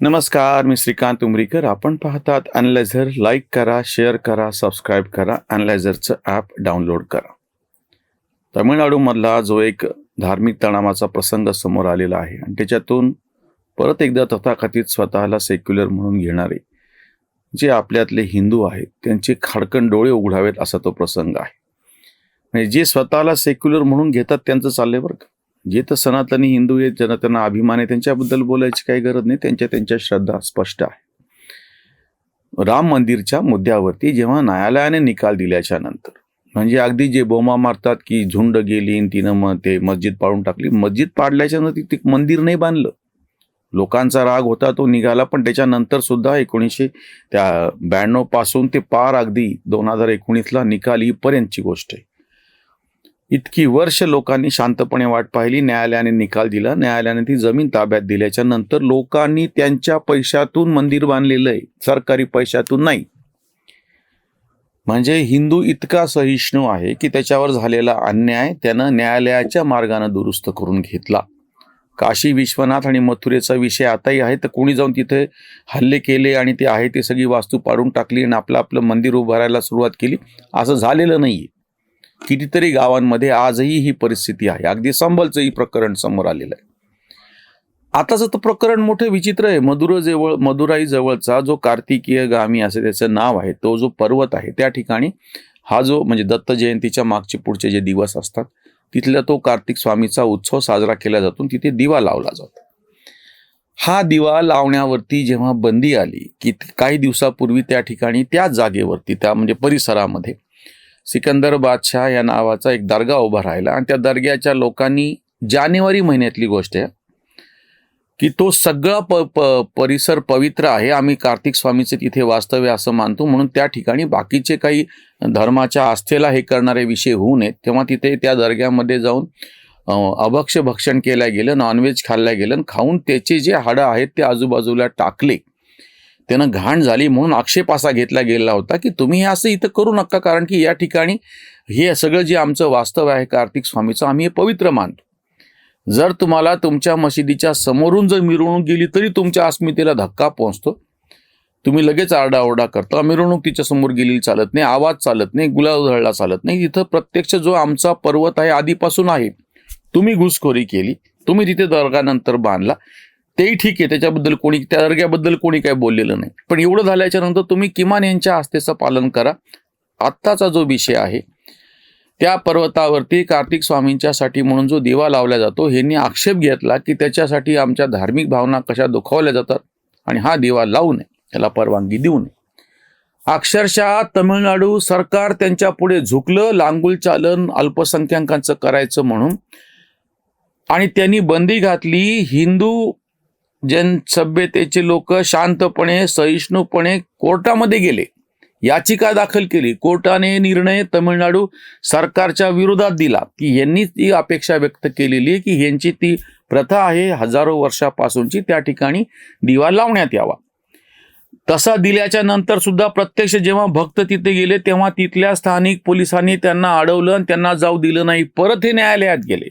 नमस्कार मी श्रीकांत उमरीकर. आपण पाहतात अनलायझर लाईक करा शेअर करा सबस्क्राईब करा अनलायझरचं ॲप डाउनलोड करा. तमिळनाडूमधला जो एक धार्मिक तणावाचा प्रसंग समोर आलेला आहे आणि त्याच्यातून परत एकदा तथाकथित स्वतःला सेक्युलर म्हणून घेणारे जे आपल्यातले हिंदू आहेत त्यांचे खाडकन डोळे उघडावेत असा तो प्रसंग आहे. म्हणजे जे स्वतःला सेक्युलर म्हणून घेतात त्यांचं चाललंय बरं का? जे तर सनातनी हिंदू आहेत ज्यांना त्यांना अभिमान आहे त्यांच्याबद्दल बोलायची काही गरज नाही. त्यांच्या त्यांच्या श्रद्धा स्पष्ट आहे. राम मंदिरच्या मुद्द्यावरती जेव्हा न्यायालयाने निकाल दिल्याच्या नंतर म्हणजे अगदी जे बोमा मारतात की झुंड गेली तिनं मग ते मस्जिद पाडून टाकली मस्जिद पाडल्याच्या नंतर ते मंदिर नाही बांधलं. लोकांचा राग होता तो निघाला पण त्याच्यानंतर सुद्धा एकोणीसशे त्या ब्याण्णवपासून ते पार अगदी दोन हजार एकोणीसला निकाल येईपर्यंतची गोष्ट आहे. इतकी वर्ष लोकांनी शांतपणे वाट पाहिली न्यायालयाने निकाल दिला न्यायालयाने ती जमीन ताब्यात दिल्याच्या नंतर लोकांनी त्यांच्या पैशातून मंदिर बांधलेलं आहे सरकारी पैशातून नाही. म्हणजे हिंदू इतका सहिष्णू आहे की त्याच्यावर झालेला अन्याय त्यानं न्यायालयाच्या मार्गाने दुरुस्त करून घेतला. काशी विश्वनाथ आणि मथुरेचा विषय आताही आहे तर कोणी जाऊन तिथे हल्ले केले आणि ते आहे ते सगळी वास्तू पाडून टाकली आणि आपलं आपलं मंदिर उभारायला सुरुवात केली असं झालेलं नाहीये. कितीतरी गावांमध्ये आजही ही परिस्थिती आहे. अगदी संबलचंही प्रकरण समोर आलेलं आहे. आताचं तर प्रकरण मोठं विचित्र आहे. मदुराजवळ मदुराई जवळचा जो कार्तिकीय गामी असं त्याचं नाव आहे तो जो पर्वत आहे त्या ठिकाणी हा जो म्हणजे दत्त जयंतीच्या मागचे पुढचे जे दिवस असतात तिथला तो कार्तिक स्वामीचा उत्सव साजरा केला जातो तिथे दिवा लावला जातो. हा दिवा लावण्यावरती जेव्हा बंदी आली की काही दिवसापूर्वी त्या ठिकाणी त्याच जागेवरती त्या म्हणजे परिसरामध्ये सिकंदर बादशाह या नावाचा एक दर्गा उभा राहिला. आणि त्या दर्ग्याच्या लोकांनी जानेवारी महिन्यातली गोष्ट आहे की तो सगळा प प परिसर पवित्र आहे. आम्ही कार्तिक स्वामीचे तिथे वास्तव्य असं मानतो. म्हणून त्या ठिकाणी बाकीचे काही धर्माच्या आस्थेला हे करणारे विषय होऊ नयेत. तेव्हा तिथे त्या दर्ग्यामध्ये जाऊन अभक्ष भक्षण केलं गेलं नॉनव्हेज खाल्लं गेलं. खाऊन त्याचे जे हाडं आहेत ते आजूबाजूला टाकले. त्यानं घाण झाली म्हणून आक्षेप असा घेतला गेलेला होता की तुम्ही हे असं इथं करू नका कारण की या ठिकाणी हे सगळं जे आमचं वास्तव आहे कार्तिक स्वामीचं आम्ही हे पवित्र मानतो. जर तुम्हाला तुमच्या मशिदीच्या समोरून जर मिरवणूक गेली तरी तुमच्या अस्मितेला धक्का पोहोचतो. तुम्ही लगेच आरडाओरडा करता मिरवणूक तिच्या समोर गेलेली चालत नाही आवाज चालत नाही गुलाब उधळला चालत नाही. तिथं प्रत्यक्ष जो आमचा पर्वत आहे आधीपासून आहे तुम्ही घुसखोरी केली तुम्ही तिथे दर्गानंतर बांधला तेही ठीक आहे त्याच्याबद्दल कोणी त्या दर्ग्याबद्दल कोणी काही बोललेलं नाही. पण एवढं झाल्याच्यानंतर तुम्ही किमान यांच्या आस्थेचं पालन करा. आत्ताचा जो विषय आहे त्या पर्वतावरती कार्तिक स्वामींच्यासाठी म्हणून जो दिवा लावला जातो ह्यांनी आक्षेप घेतला की त्याच्यासाठी आमच्या धार्मिक भावना कशा दुखावल्या जातात आणि हा दिवा लावू नये याला परवानगी देऊ नये. अक्षरशः तमिळनाडू सरकार त्यांच्या पुढे झुकलं लांगुल चालन अल्पसंख्याकांचं करायचं म्हणून. आणि त्यांनी बंदी घातली हिंदू जन सभ्यतेचे लोक शांतपणे सहिष्णूपणे कोर्टामध्ये गेले. याचिका दाखल केली. कोर्टाने निर्णय तमिळनाडू सरकारच्या विरोधात दिला. की यांनी ती अपेक्षा व्यक्त केलेली आहे की यांची ती प्रथा आहे हजारो वर्षापासूनची. त्या ठिकाणी दिवा लावण्यात यावा. तसा दिल्याच्या नंतर सुद्धा प्रत्यक्ष जेव्हा भक्त तिथे गेले तेव्हा तिथल्या स्थानिक पोलिसांनी त्यांना अडवलं आणि त्यांना जाऊ दिलं नाही. परत हे न्यायालयात गेले.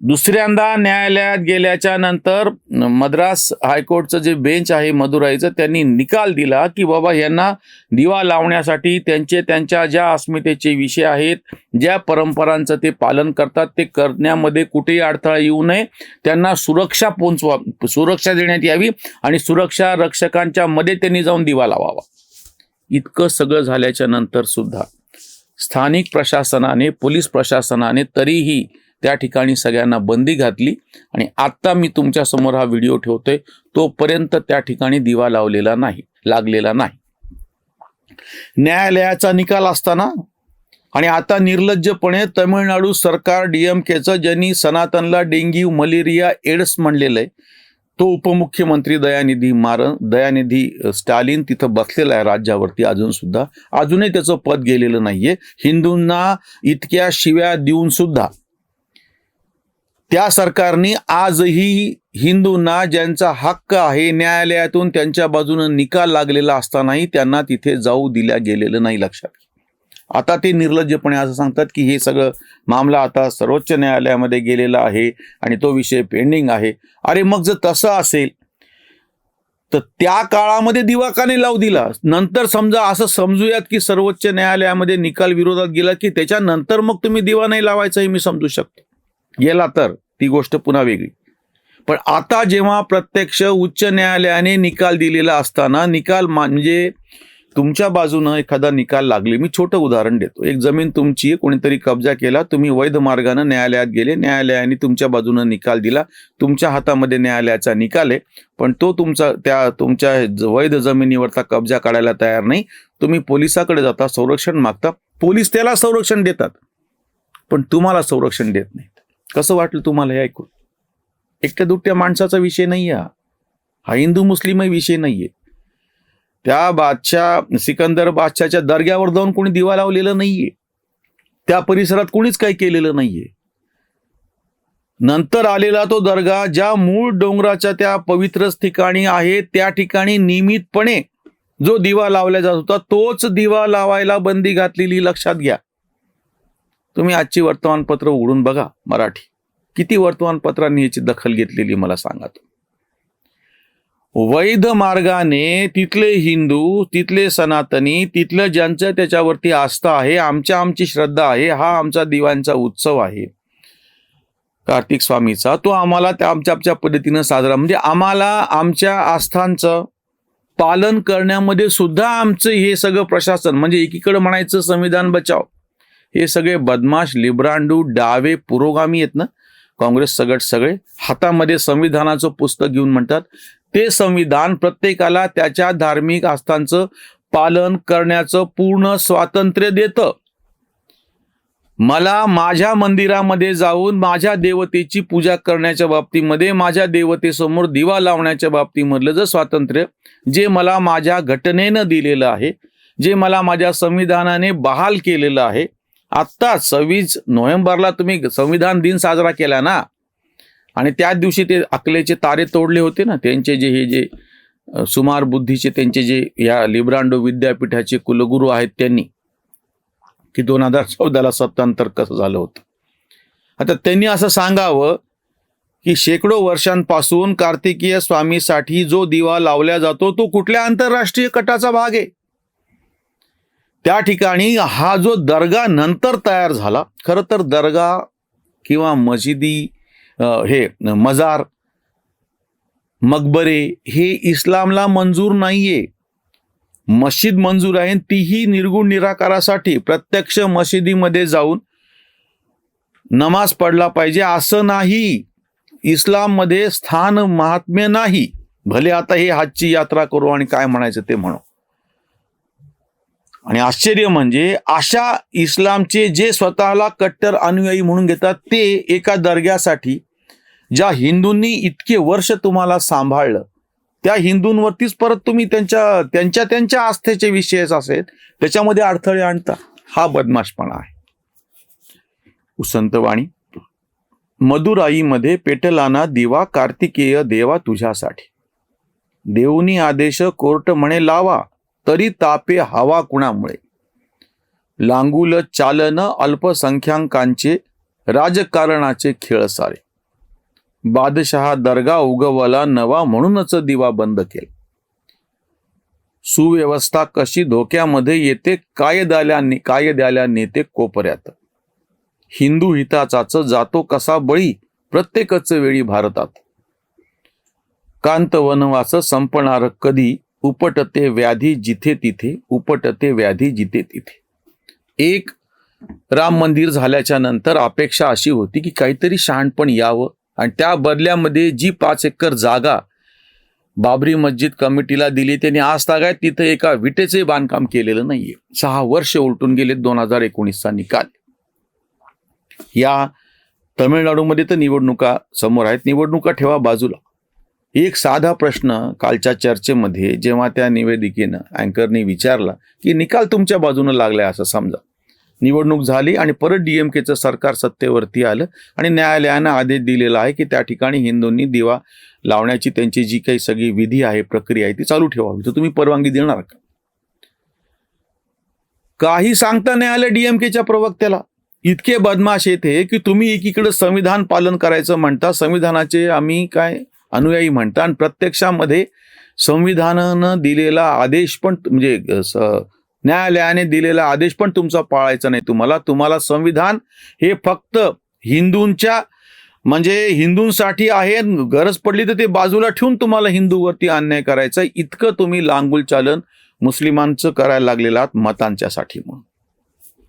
दुसऱ्यांदा न्यायालयात गेल्याच्यानंतर मद्रास हायकोर्टचं जे बेंच आहे मदुराईचं त्यांनी निकाल दिला की बाबा यांना दिवा लावण्यासाठी त्यांचे त्यांच्या ज्या अस्मितेचे विषय आहेत ज्या परंपरांचं ते पालन करतात ते करण्यामध्ये कुठेही अडथळा येऊ नये. त्यांना सुरक्षा पोचवा सुरक्षा देण्यात यावी आणि सुरक्षा रक्षकांच्या मध्ये त्यांनी जाऊन दिवा लावावा. इतकं सगळं झाल्याच्यानंतर सुद्धा स्थानिक प्रशासनाने पोलीस प्रशासनाने तरीही त्या ठिकाणी सगळ्यांना बंदी घातली. आणि आत्ता मी तुमच्यासमोर हा व्हिडिओ ठेवतोय. तोपर्यंत त्या ठिकाणी दिवा लावलेला नाही लागलेला नाही. न्यायालयाचा निकाल असताना आणि आता निर्लज्जपणे तमिळनाडू सरकार डीएमकेचं ज्यांनी सनातनला डेंग्यू मलेरिया एड्स म्हणलेलं आहे तो उपमुख्यमंत्री दयानिधी मारन दयानिधी स्टालिन तिथं बसलेला आहे राज्यावरती अजून सुद्धा. अजूनही त्याचं पद गेलेलं नाहीये. हिंदूंना इतक्या शिव्या देऊन सुद्धा त्या सरकारने आजही हिंदूंना ज्यांचा हक्क आहे न्यायालयातून त्यांच्या बाजूनं निकाल लागलेला असतानाही त्यांना तिथे जाऊ दिल्या गेलेलं नाही लक्षात. आता ते निर्लज्जपणे असं सांगतात की हे सगळं मामला आता सर्वोच्च न्यायालयामध्ये गेलेला आहे आणि तो विषय पेंडिंग आहे. अरे मग जर तसं असेल तर त्या काळामध्ये दिवाकाने लावू दिला. नंतर समजा असं समजूयात की सर्वोच्च न्यायालयामध्ये निकाल विरोधात गेला की त्याच्यानंतर मग तुम्ही दिवा नाही लावायचं हे मी समजू शकतो. गेला तर ती गोष्ट पुन्हा वेगळी. पण आता जेव्हा प्रत्यक्ष उच्च न्यायालयाने निकाल दिलेला असताना निकाल म्हणजे तुमच्या बाजूनं एखादा निकाल लागले मी छोटं उदाहरण देतो. एक जमीन तुमची कोणीतरी कब्जा केला तुम्ही वैध मार्गानं न्यायालयात गेले न्यायालयाने तुमच्या बाजूनं निकाल दिला तुमच्या हातामध्ये न्यायालयाचा निकाल आहे पण तो तुमचा त्या तुमच्या वैध जमिनीवरचा कब्जा काढायला तयार नाही तुम्ही पोलिसाकडे जाता संरक्षण मागता पोलीस त्याला संरक्षण देतात पण तुम्हाला संरक्षण देत नाही. कसं वाटलं तुम्हाला हे ऐकून? एकट्या दुट्या माणसाचा विषय नाही हा. हा हिंदू मुस्लिमही विषय नाहीये. त्या बादशाह सिकंदर बादशाच्या दर्ग्यावर जाऊन कोणी दिवा लावलेला नाहीये. त्या परिसरात कोणीच काही केलेलं नाहीये. नंतर आलेला तो दर्गा ज्या मूळ डोंगराच्या त्या पवित्र ठिकाणी आहे त्या ठिकाणी नियमितपणे जो दिवा लावला जात होता तोच दिवा लावायला बंदी घातलेली लक्षात घ्या. तुम्ही आजची वर्तमानपत्र उघडून बघा मराठी. किती वर्तमानपत्रांनी याची दखल घेतलेली मला सांगा वैध मार्गाने तिथले हिंदू तिथले सनातनी तिथलं ज्यांचं त्याच्यावरती आस्था आहे आमच्या आमची श्रद्धा आहे हा आमचा दिवांचा उत्सव आहे. कार्तिक स्वामीचा तो आम्हाला त्या आमच्या आमच्या पद्धतीनं साजरा म्हणजे आम्हाला आमच्या आस्थांचं पालन करण्यामध्ये सुद्धा आमचं हे सगळं प्रशासन म्हणजे एकीकडे म्हणायचं संविधान बचाव हे सगळे बदमाश लिब्रांडू डावे पुरोगामी आहेत ना? काँग्रेस सगट सगळे हातामध्ये संविधानाचं पुस्तक घेऊन म्हणतात. ते संविधान प्रत्येकाला त्याच्या धार्मिक आस्थांचं पालन करण्याचं पूर्ण स्वातंत्र्य देतं. मला माझ्या मंदिरामध्ये जाऊन माझ्या देवतेची पूजा करण्याच्या बाबतीमध्ये माझ्या देवतेसमोर दिवा लावण्याच्या बाबतीमधलं जर स्वातंत्र्य जे मला माझ्या घटनेनं दिलेलं आहे जे मला माझ्या संविधानाने बहाल केलेलं आहे आत्ता सव्वीस नोव्हेंबरला तुम्ही संविधान दिन साजरा केला ना आणि त्याच दिवशी ते अकलेचे तारे तोडले होते ना त्यांचे जे हे जे सुमार बुद्धीचे त्यांचे जे या लिब्रांडो विद्यापीठाचे कुलगुरू आहेत त्यांनी की दोन हजार चौदाला सत्तांतर कसं झालं होतं. आता त्यांनी असं सांगावं की शेकडो वर्षांपासून कार्तिकीय स्वामीसाठी जो दिवा लावला जातो तो कुठल्या आंतरराष्ट्रीय कटाचा भाग आहे? त्या ठिकाणी हा जो दर्गा नंतर तयार झाला खरं तर दर्गा किंवा मशिदी हे मजार मकबरे हे इस्लामला मंजूर नाहीये. मशीद मंजूर आहे तीही निर्गुण निराकारासाठी प्रत्यक्ष मशिदीमध्ये जाऊन नमाज पडला पाहिजे. असं नाही. इस्लाममध्ये स्थान महात्म्य नाही. भले आता हे हातची यात्रा करू आणि काय म्हणायचं ते म्हणू. आणि आश्चर्य म्हणजे अशा इस्लामचे जे स्वतःला कट्टर अनुयायी म्हणून घेतात ते एका दर्ग्यासाठी ज्या हिंदूंनी इतके वर्ष तुम्हाला सांभाळलं त्या हिंदूंवरतीच परत तुम्ही त्यांच्या त्यांच्या त्यांच्या आस्थेचे विषयच असेल त्याच्यामध्ये अडथळे आणता. हा बदमाशपणा आहे. उसंतवाणी मधुराईमध्ये पेटलाना दिवा कार्तिकेय देवा तुझ्यासाठी. देऊनी आदेश कोर्ट म्हणे लावा. तरी तापे हवा कुणामुळे? लांगुल चालन अल्पसंख्याकांचे राजकारणाचे खेळ सारे. बादशहा दर्गा उगवला नवा म्हणूनच दिवा बंद केला. सुव्यवस्था कशी धोक्यामध्ये येते कायद्याला कायद्याला नेते कोपऱ्यात. हिंदू हिताचाच जातो कसा बळी प्रत्येकच वेळी भारतात. कांत वनवास संपणार कधी? उपटते व्याधी जिथे तिथे उपटते व्याधी जिथे तिथे. एक राम मंदिर झाल्याच्यानंतर अपेक्षा अशी होती की काहीतरी शहाणपण यावं. आणि त्या बदल्यामध्ये जी पाच एकर जागा बाबरी मस्जिद कमिटीला दिली त्यांनी आज तागायत तिथं एका विटेचे बांधकाम केलेलं नाहीये. सहा वर्ष उलटून गेले दोन हजार एकोणीसचा निकाल. या तमिळनाडूमध्ये तर निवडणुका समोर आहेत. निवडणुका ठेवा बाजूला. एक साधा प्रश्न कालच्या चर्चेमध्ये जेव्हा त्या निवेदिकेनं अँकरने विचारला की निकाल तुमच्या बाजूनं लागलाय असं समजा. निवडणूक झाली आणि परत डीएमकेचं सरकार सत्तेवरती आलं आणि न्यायालयानं आदेश दिलेला आहे की त्या ठिकाणी हिंदूंनी दिवा लावण्याची त्यांची जी काही सगळी विधी आहे प्रक्रिया आहे ती चालू ठेवावी. तर तुम्ही परवानगी देणार का? काही सांगता नाही आलं डीएमकेच्या प्रवक्त्याला. इतके बदमाश येते की तुम्ही एकीकडे संविधान पालन करायचं म्हणता संविधानाचे आम्ही काय अनुयायी म्हणता आणि प्रत्यक्षामध्ये संविधानानं दिलेला आदेश पण म्हणजे न्यायालयाने दिलेला आदेश पण तुमचा पाळायचा नाही तुम्हाला. तुम्हाला संविधान हे फक्त हिंदूंच्या म्हणजे हिंदूंसाठी आहे. गरज पडली तर ते बाजूला ठेवून तुम्हाला हिंदूवरती अन्याय करायचा इतकं तुम्ही लांगुल चालन मुस्लिमांचं करायला लागलेलं आहात मतांच्यासाठी म्हणून.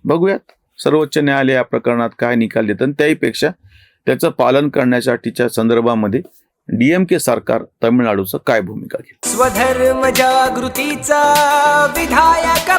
बघूयात. सर्वोच्च न्यायालय या प्रकरणात काय निकाल देतं त्याहीपेक्षा त्याचं पालन करण्यासाठीच्या संदर्भामध्ये डीएमके सरकार तामिळनाडूचं काय भूमिका घेईल? स्वधर्म जागृतीचा विधायक